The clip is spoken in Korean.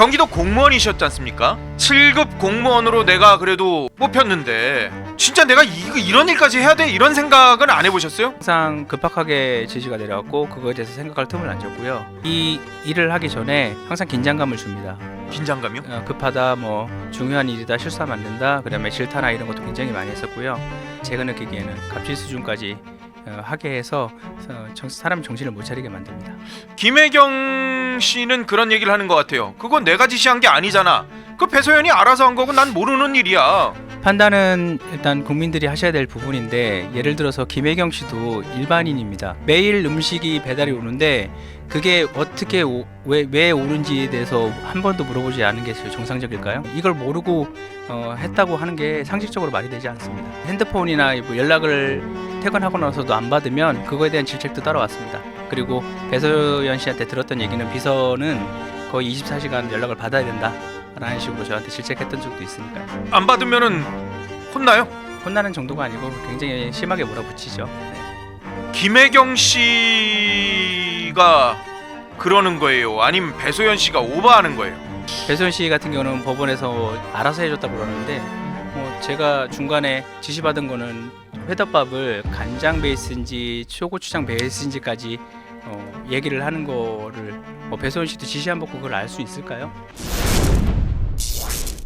경기도 공무원이셨지 않습니까? 7급 공무원으로 내가 그래도 뽑혔는데 진짜 내가 이, 이런 일까지 해야 돼? 이런 생각은 안 해보셨어요? 항상 급박하게 지시가 내려왔고 그거에 대해서 생각할 틈을 안 줬고요. 이 일을 하기 전에 항상 긴장감을 줍니다. 긴장감이요? 어, 급하다, 뭐 중요한 일이다, 실수하면 안 된다, 그다음에 질타나 이런 것도 굉장히 많이 했었고요. 제가 느끼기에는 갑질 수준까지 어, 하게 해서 어, 정- 사람 정신을 못 차리게 만듭니다. 김혜경 씨는 그런 얘기를 하는 것 같아요. 그건 내가 지시한 게 아니잖아. 그 배소연이 알아서 한 거고 난 모르는 일이야. 판단은 일단 국민들이 하셔야 될 부분인데 예를 들어서 김혜경 씨도 일반인입니다. 매일 음식이 배달이 오는데 그게 어떻게 오, 왜, 왜 오는지에 대해서 한 번도 물어보지 않은 게 정상적일까요? 이걸 모르고 어, 했다고 하는 게 상식적으로 말이 되지 않습니다. 핸드폰이나 뭐 연락을 퇴근하고 나서도 안 받으면 그거에 대한 질책도 따라왔습니다. 그리고 배소연 씨한테 들었던 얘기는 비서는 거의 24시간 연락을 받아야 된다. 라는 식으로 저한테 질책했던 적도 있으니까요. 안 받으면은 혼나요? 혼나는 정도가 아니고 굉장히 심하게 몰아붙이죠. 네. 김혜경 씨가 그러는 거예요. 아니면 배소연 씨가 오버하는 거예요. 배소연 씨 같은 경우는 법원에서 알아서 해줬다고 그러는데 뭐 제가 중간에 지시받은 거는 회덮밥을 간장 베이스인지 초고추장 베이스인지까지 어, 얘기를 하는 거를 뭐 배소연 씨도 지시 안 받고 그걸 알 수 있을까요?